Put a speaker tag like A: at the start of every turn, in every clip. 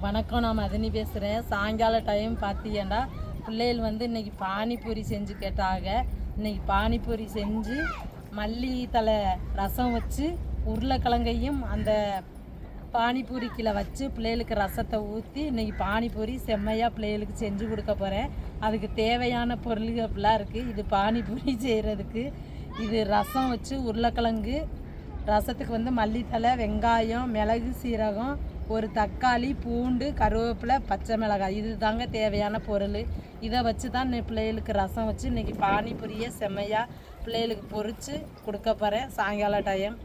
A: வணக்கம் நான் மதினி பேசுகிறேன் சாயங்கால டைம் பார்த்தீங்கன்னா பிள்ளைகள் வந்து இன்றைக்கி பானிபூரி செஞ்சு கேட்டாங்க. இன்றைக்கி பானிபூரி செஞ்சு மல்லி தலை ரசம் வச்சு உருளைக்கிழங்கையும் அந்த பானிபூரிக்கில் வச்சு பிள்ளைகளுக்கு ரசத்தை ஊற்றி இன்னைக்கு பானிபூரி செம்மையாக பிள்ளைகளுக்கு செஞ்சு கொடுக்க போகிறேன் அதுக்கு தேவையான பொருள்கள் அப்படிலாம் இருக்குது இது பானிபூரி செய்கிறதுக்கு இது ரசம் வச்சு உருளைக்கிழங்கு. ரசத்துக்கு வந்து மல்லித்தலை வெங்காயம் மிளகு சீரகம் ஒரு தக்காளி பூண்டு கருவேப்பிலை பச்சை மிளகாய். இது தாங்க தேவையான பொருள். இதை வச்சு தான் இன்னைக்கு பிள்ளைகளுக்கு ரசம் வச்சு இன்றைக்கி பானிபூரியை செம்மையாக பிள்ளைகளுக்கு பொறிச்சு கொடுக்க போகிறேன் சாயங்கால டைம்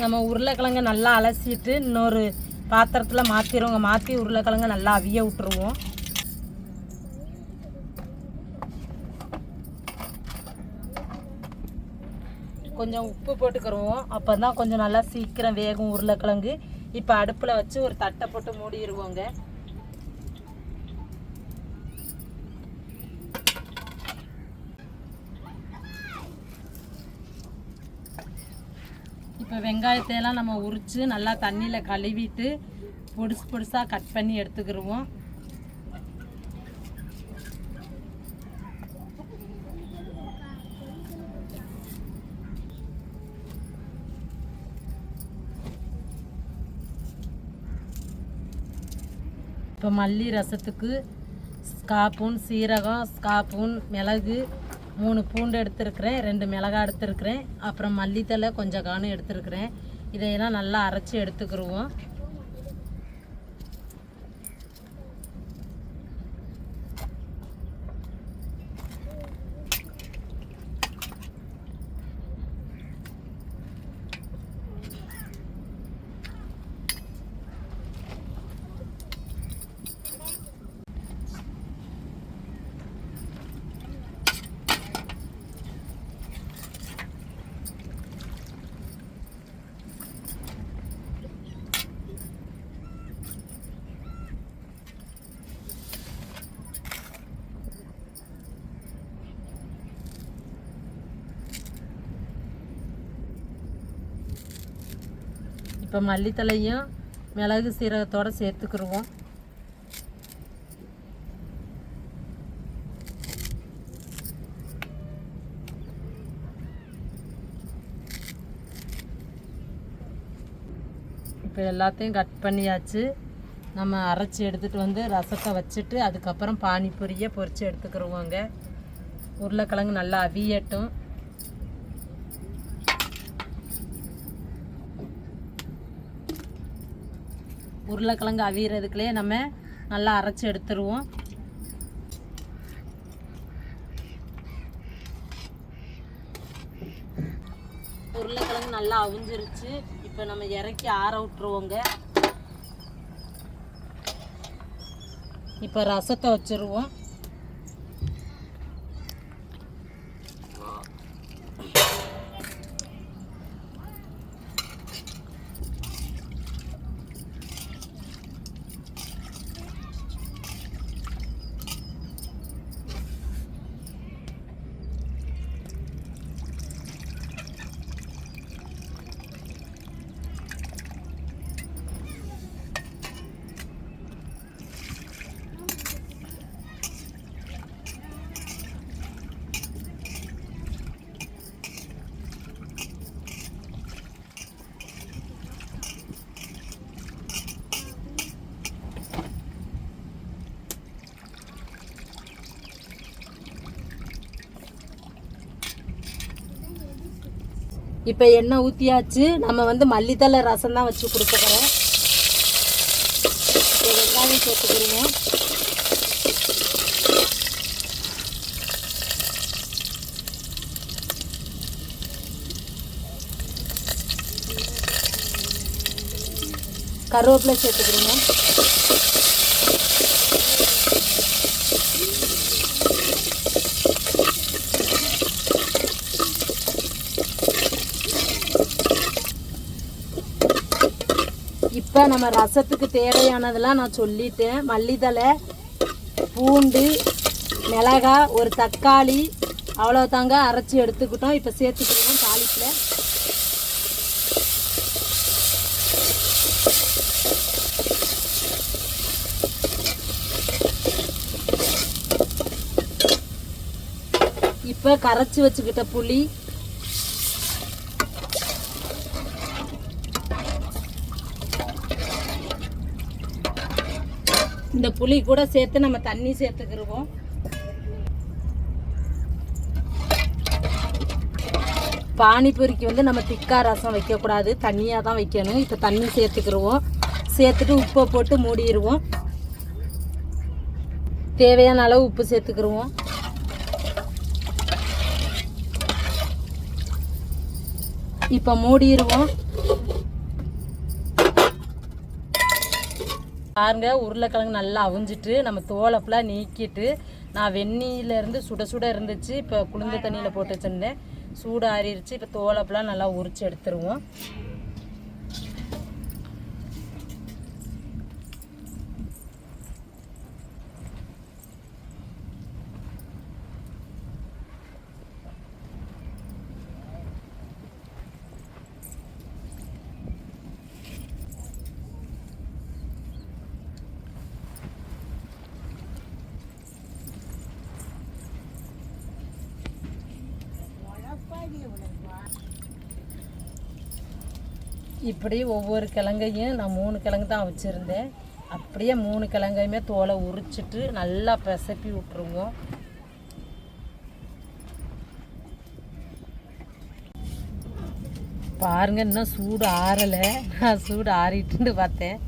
A: நம்ம உருளைக்கிழங்க நல்லா அலசிட்டு இன்னொரு பாத்திரத்தில் மாற்றிடுவோங்க மாற்றி உருளைக்கிழங்க நல்லா அவிய விட்டுருவோம். கொஞ்சம் உப்பு போட்டுக்கிருவோம். அப்போ தான் கொஞ்சம் நல்லா சீக்கிரம் வேகும் உருளைக்கிழங்கு. இப்போ அடுப்பில் வச்சு ஒரு தட்டை போட்டு மூடிடுவோங்க இப்போ வெங்காயத்தையெல்லாம் நம்ம உரித்து நல்லா தண்ணியில் கழுவிட்டு பொடிசு பொடிசாக கட் பண்ணி எடுத்துக்கிடுவோம் இப்போ மல்லி ரசத்துக்கு ஸ்காப்பூன் சீரகம் ஸ்காப்பூன் மிளகு மூணு பூண்டு எடுத்துருக்கிறேன் ரெண்டு மிளகாய் எடுத்துருக்கிறேன் அப்புறம் மல்லித்தலை கொஞ்சம் காணும் எடுத்துருக்கிறேன். இதையெல்லாம் நல்லா அரைச்சி எடுத்துக்கிருவோம். இப்போ மல்லித்தலையும் மிளகு சீரகத்தோடு சேர்த்துக்கிடுவோம் இப்போ எல்லாத்தையும் கட் பண்ணியாச்சு. நம்ம அரைச்சி எடுத்துகிட்டு வந்து ரசத்தை வச்சுட்டு அதுக்கப்புறம் பானிபூரியை பொரித்து எடுத்துக்கிருவோங்க. உருளைக்கிழங்கு நல்லா அவியட்டும். உருளைக்கிழங்கு அவியறதுக்குள்ளே நம்ம நல்லா அரைச்சி எடுத்துருவோம். உருளைக்கிழங்கு நல்லா அவிஞ்சிருச்சு. இப்போ நம்ம இறக்கி ஆற விட்டுருவோங்க. இப்போ ரசத்தை வச்சுருவோம். இப்போ எண்ணெய் ஊற்றியாச்சு நம்ம வந்து மல்லித்தலை ரசம் தான் வச்சு கொடுத்துக்கிறோம் இப்போ வெங்காயம் சேர்த்துக்கிறீங்க. கருவேப்பிலை சேர்த்துக்கிறீங்க. இப்போ நம்ம ரசத்துக்கு தேவையானதெல்லாம் நான் சொல்லிட்டேன். மல்லித்தலை பூண்டு மிளகாய் ஒரு தக்காளி அவ்வளோ தாங்க அரைச்சி எடுத்துக்கிட்டோம். இப்போ சேர்த்துக்கிடுவோம் தாளிப்பில். இப்போ கரைச்சி வச்சுக்கிட்ட புளி இந்த புளி கூட சேர்த்து நம்ம தண்ணி சேர்த்துக்கிருவோம். பானிபூரிக்கு வந்து நம்ம திக்கா ரசம் வைக்கக்கூடாது. தண்ணியாக தான் வைக்கணும். இப்போ தண்ணி சேர்த்துக்கிருவோம். சேர்த்துட்டு உப்பை போட்டு மூடிடுவோம் தேவையான அளவு உப்பு சேர்த்துக்கிருவோம். இப்போ மூடிடுவோம் பாருங்க உருளைக்கிழங்கு நல்லா அவிஞ்சிட்டு நம்ம தோலப்பெல்லாம் நீக்கிட்டு நான் வெந்நீர்லேருந்து சுட சுட இருந்துச்சு இப்போ குளிர்ந்த தண்ணியில் போட்டு வச்சிருந்தேன். சூடு ஆறிடுச்சு இப்போ தோலப்பெல்லாம் நல்லா உரிச்சு எடுத்துருவோம். இப்படி ஒவ்வொரு கிழங்கையும் நான் மூணு கிழங்கு தான் வச்சுருந்தேன். அப்படியே மூணு கிழங்கையுமே தோலை உரிச்சிட்டு நல்லா பிசப்பி விட்ருவோம் பாருங்க இன்னும் சூடு ஆறலை. நான் சூடு ஆறிட்டுன்னு பார்த்தேன்.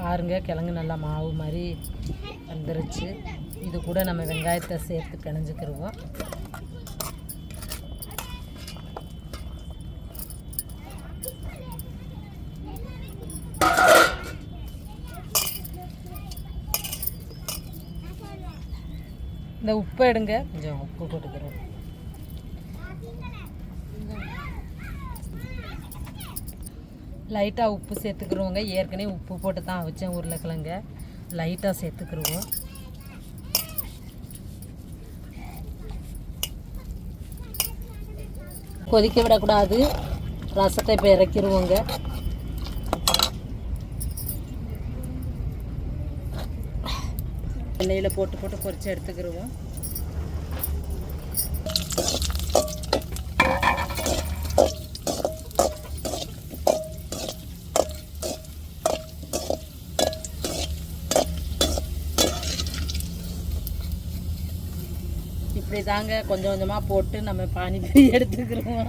A: பாருங்கள் கிழங்கு நல்லா மாவு மாதிரி வந்துருச்சு. இது கூட நம்ம வெங்காயத்தை சேர்த்து பிணைஞ்சுக்கிருவோம். இந்த உப்பு எடுங்க. கொஞ்சம் உப்பு போட்டுக்கிறோம் லைட்டாக உப்பு சேர்த்துக்கிறோங்க ஏற்கனவே உப்பு போட்டு தான் வச்சேன் உருளைக்கிழங்க. லைட்டாக சேர்த்துக்கிருவோம். கொதிக்க விடக்கூடாது. ரசத்தை இப்போ இறக்கிடுவோங்க எண்ணெயில் போட்டு போட்டு பொரிச்சு எடுத்துக்கிடுவோம் இப்படி தாங்க கொஞ்சம் கொஞ்சமாக போட்டு நம்ம பானிபூரி எடுத்துக்கிறோம்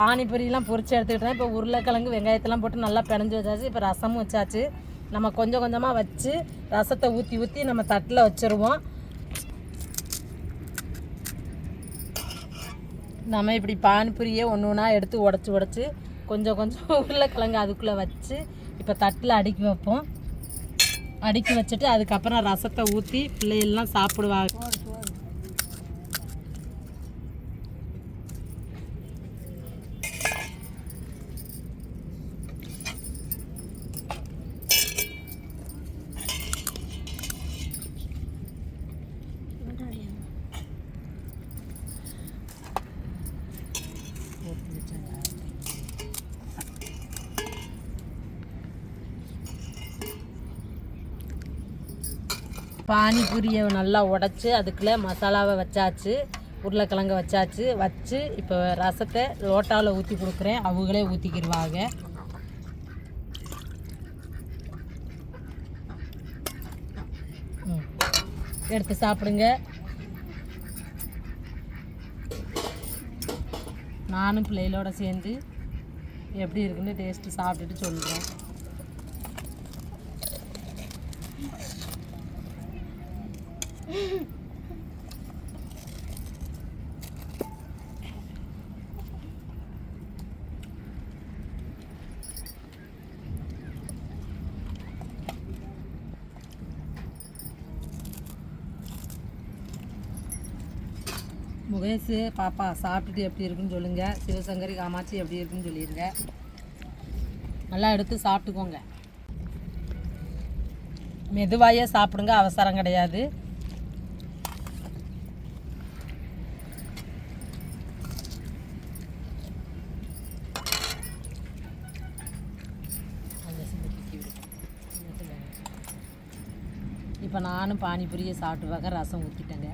A: பானிபூரியெலாம் பொறிச்சு எடுத்துக்கிட்டேன். இப்போ உருளைக்கிழங்கு வெங்காயத்தெல்லாம் போட்டு நல்லா பிணைஞ்சு வச்சாச்சு. இப்போ ரசமும் வச்சாச்சு. நம்ம கொஞ்சம் கொஞ்சமாக வச்சு ரசத்தை ஊற்றி ஊற்றி நம்ம தட்டில் வச்சுருவோம். நம்ம இப்படி பானிபூரியை ஒன்று ஒன்றா எடுத்து உடச்சி உடச்சி கொஞ்சம் கொஞ்சம் உருளைக்கிழங்கு அதுக்குள்ளே வச்சு இப்போ தட்டில் அடுக்கி வைப்போம். அடுக்கி வச்சுட்டு அதுக்கப்புறம் ரசத்தை ஊற்றி பிள்ளைகள்லாம் சாப்பிடுவாங்க பானிபூரியை நல்லா உடச்சி அதுக்குள்ளே மசாலாவை வச்சாச்சு உருளைக்கிழங்க வச்சாச்சு வச்சு இப்போ ரசத்தை லோட்டாவில் ஊற்றி கொடுக்குறேன். அவங்களே ஊற்றிக்கிடுவாங்க எடுத்து சாப்பிடுங்க. நானும் பிள்ளைகளோட சேர்ந்து எப்படி இருக்குன்னு டேஸ்ட்டு சாப்பிட்டுட்டு சொல்கிறேன் முகேஷ் பாப்பா சாப்பிட்டுட்டு எப்படி இருக்குன்னு சொல்லுங்கள் சிவசங்கரி காமாட்சி எப்படி இருக்குன்னு சொல்லிடுங்க நல்லா எடுத்து சாப்பிட்டுக்கோங்க. மெதுவாயே சாப்பிடுங்க அவசரம் கிடையாது இப்போ நானும் பானிபூரியை சாப்பிட்டு பார்க்க ரசம் ஊற்றிட்டேங்க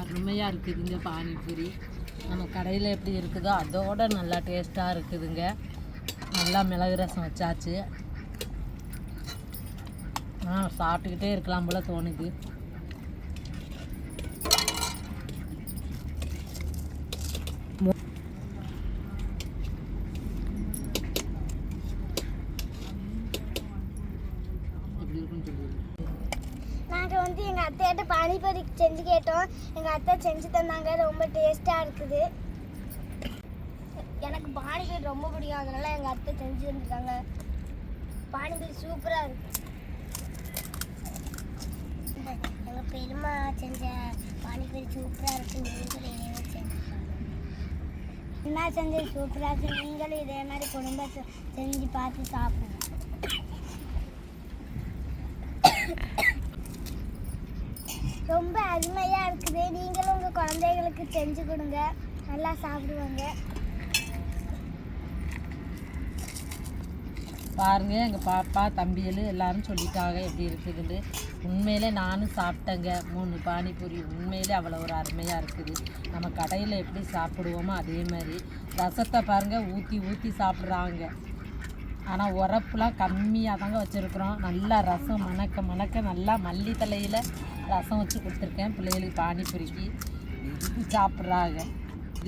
A: அருமையாக இருக்குதுங்க பானிபூரி. நம்ம கடையில் எப்படி இருக்குதோ அதோட நல்லா டேஸ்ட்டாக இருக்குதுங்க. நல்லா மிளகு ரசம் வச்சாச்சு. ஆ சாப்பிட்டுக்கிட்டே இருக்கலாம் போல தோணுது.
B: நாங்கள் வந்து எங்கள் அத்தையிட்ட பானிபூரி செஞ்சு கேட்டோம். எங்கள் அத்தை செஞ்சு தந்தாங்க. ரொம்ப டேஸ்ட்டாக இருக்குது. எனக்கு பானிபூரி ரொம்ப பிடிக்கும். அதனால எங்கள் அத்தை செஞ்சு தந்துருக்காங்க பானிபூரி சூப்பராக இருக்குது பெருமா செஞ்ச பானிபூரி சூப்பராக இருக்கு நீங்களும் இதே மாதிரி செஞ்சு என்ன செஞ்சு சூப்பராக இருக்கு? நீங்களும் இதே மாதிரி குடும்ப செஞ்சு பார்த்து சாப்பிடுங்க. ரொம்ப அருமையாக இருக்குது. நீங்களும் உங்கள் குழந்தைகளுக்கு செஞ்சு கொடுங்க. நல்லா சாப்பிடுவாங்க.
A: பாருங்க எங்கள் பாப்பா தம்பிகள் எல்லாரும் சொல்லிட்டாங்க எப்படி இருக்குதுன்னு. உண்மையிலே நானும் சாப்பிட்டேங்க. மூணு பானிபூரி. உண்மையிலே அவ்வளோ ஒரு அருமையாக இருக்குது. நம்ம கடையில் எப்படி சாப்பிடுவோமோ அதே மாதிரி. ரசத்தை பாருங்கள் ஊற்றி ஊற்றி சாப்பிட்றாங்க. ஆனால் உரப்புலாம் கம்மியாக தாங்க வச்சுருக்குறோம். நல்லா ரசம் மணக்க மணக்க நல்லா மல்லித்தலையில் ரசம் வச்சு கொடுத்துருக்கேன். பிள்ளைகளுக்கு பானிபூரிக்கு. சாப்பிட்றாங்க?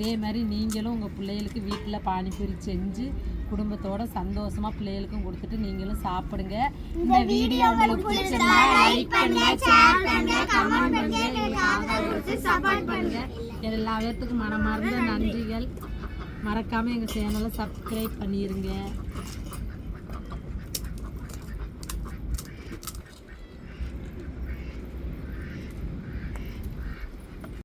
A: இதே மாதிரி நீங்களும் உங்கள் பிள்ளைகளுக்கு வீட்டில் பானிபூரி செஞ்சு குடும்பத்தோட சந்தோஷமா பிள்ளைகளுக்கும் கொடுத்துட்டு நீங்களும் சாப்பிடுங்க. இந்த வீடியோ உங்களுக்கு பிடிச்சிருந்தா லைக் பண்ணுங்க ஷேர் பண்ணுங்க கமெண்ட் பண்ணுங்க எங்களுக்கு சப்போர்ட் பண்ணுங்க. எல்லா பேர்த்துக்கும் மனமார்ந்த நன்றிகள். மறக்காம எங்க சேனலை சப்ஸ்கிரைப் பண்ணிருங்க.